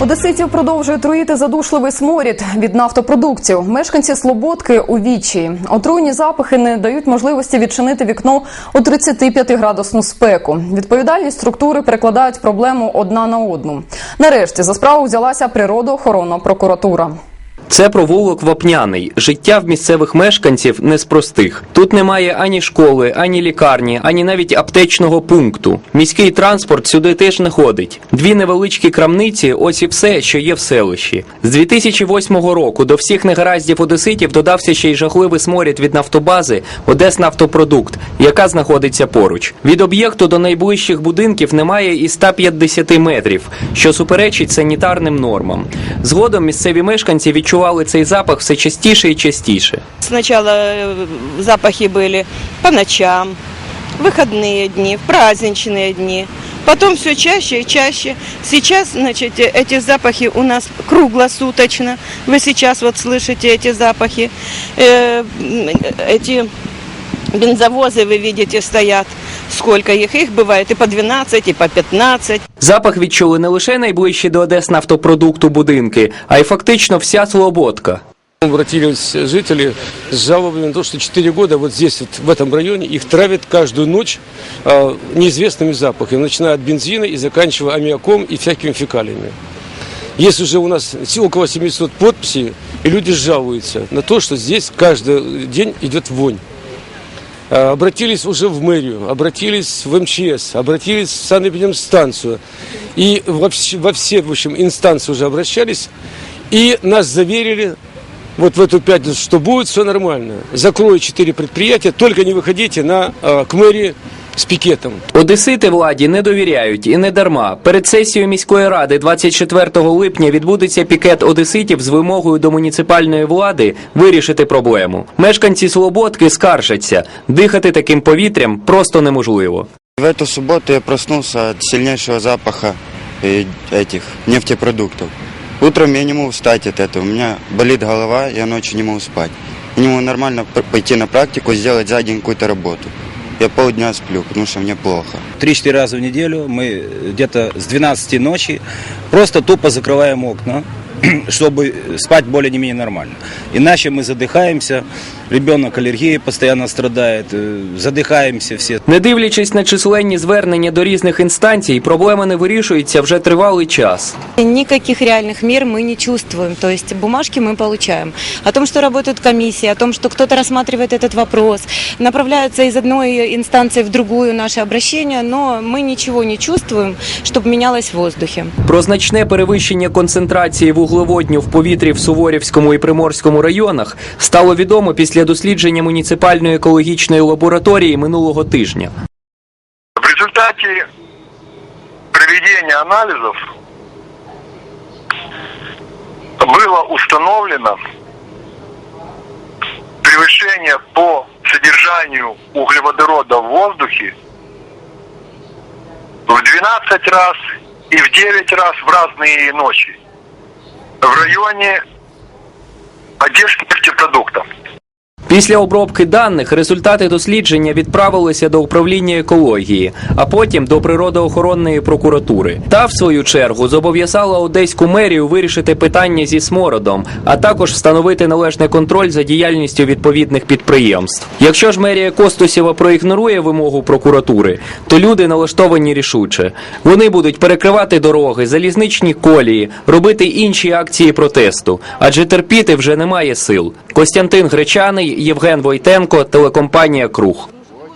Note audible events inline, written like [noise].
Одеситів продовжує труїти задушливий сморід від нафтопродуктів. Мешканці Слободки у вічі. Отруйні запахи не дають можливості відчинити вікно у 35-градусну спеку. Відповідальні структури перекладають проблему одна на одну. Нарешті за справу взялася природоохоронна прокуратура. Це провулок Вапняний. Життя в місцевих мешканців не з простих. Тут немає ані школи, ані лікарні, ані навіть аптечного пункту. Міський транспорт сюди теж не ходить. Дві невеличкі крамниці ось і все, що є в селищі. З 2008 року до всіх негараздів одеситів додався ще й жахливий сморід від нафтобази Одеснафтопродукт, яка знаходиться поруч. Від об'єкту до найближчих будинків немає і 150 метрів, що суперечить санітарним нормам. Згодом місцеві мешканці відчували цей запах все частіше і частіше. Сначала э, запахи были по ночам, в выходные дни, в праздничные дни. Потом все чаще и чаще. Сейчас, значит, э, эти запахи у нас круглосуточно. Вы сейчас вот слышите эти запахи. Э, м, Эти бензовозы, вы видите, стоят. Сколько их? Их бывает и по 12, и по 15. Запах відчули не лише найближчі до Одеснафтопродукту будинки, а й фактично вся Слободка. Обратились жители с жалобами на то, что 4 года вот здесь, вот, в этом районе, их травят каждую ночь э, неизвестными запахами, начиная от бензина и заканчивая аммиаком и всякими фекалиями. Есть уже у нас около 700 подписей, и люди жалуются на то, что здесь каждый день идет вонь. Э, Обратились уже в мэрию, обратились в МЧС, обратились в санэпидемстанцию. И во, вс- во все, в общем, инстанции уже обращались. И нас заверили вот в эту пятницу, что будет все нормально. Закрою четыре предприятия, только не выходите на, э, к мэрии с пикетом. Одесити владі не довіряють і не дарма. Перед сесією міської ради 24 липня відбудеться пікет одеситів з вимогою до муніципальної влади вирішити проблему. Мешканці Слободки скаржаться, дихати таким повітрям просто неможливо. В эту субботу я проснулся от сильнейшего запаха э, этих нефтепродуктов. Утром я не могу встать от этого. У меня болит голова, я ночью не могу спать. Я не могу нормально п- пойти на практику, сделать за день какую-то работу. Я полдня сплю, потому что мне плохо. 3-4 раза в неделю мы где-то с 12 ночи просто тупо закрываем окна, [clears throat] чтобы спать более не менее нормально. Иначе мы задыхаемся, ребенок аллергией постоянно страдает, э, задыхаемся все. Не дивлячись на численні звернення до різних інстанцій, проблема не вирішується вже тривалий час. Никаких реальных мер мы не чувствуем. То есть бумажки мы получаем. О том, что работают комиссии, о том, что кто-то рассматривает этот вопрос, направляются из одной инстанции в другую наши обращения, но мы ничего не чувствуем, чтобы менялось в воздухе. Про значне перевищення концентрації вуглеводню в повітрі в Суворівському і Приморському районах стало відомо після дослідження муніципальної екологічної лабораторії минулого тижня. В результате проведения анализов было установлено превышение по содержанию углеводорода в воздухе в 12 раз и в 9 раз в разные ночи в районе поддержки нефтепродуктов. Після обробки даних результати дослідження відправилися до управління екології, а потім до природоохоронної прокуратури. Та, в свою чергу, зобов'язала одеську мерію вирішити питання зі смородом, а також встановити належний контроль за діяльністю відповідних підприємств. Якщо ж мерія Костусєва проігнорує вимогу прокуратури, то люди налаштовані рішуче. Вони будуть перекривати дороги, залізничні колії, робити інші акції протесту, адже терпіти вже немає сил. Костянтин Гречаний, Євген Войтенко, телекомпанія Круг.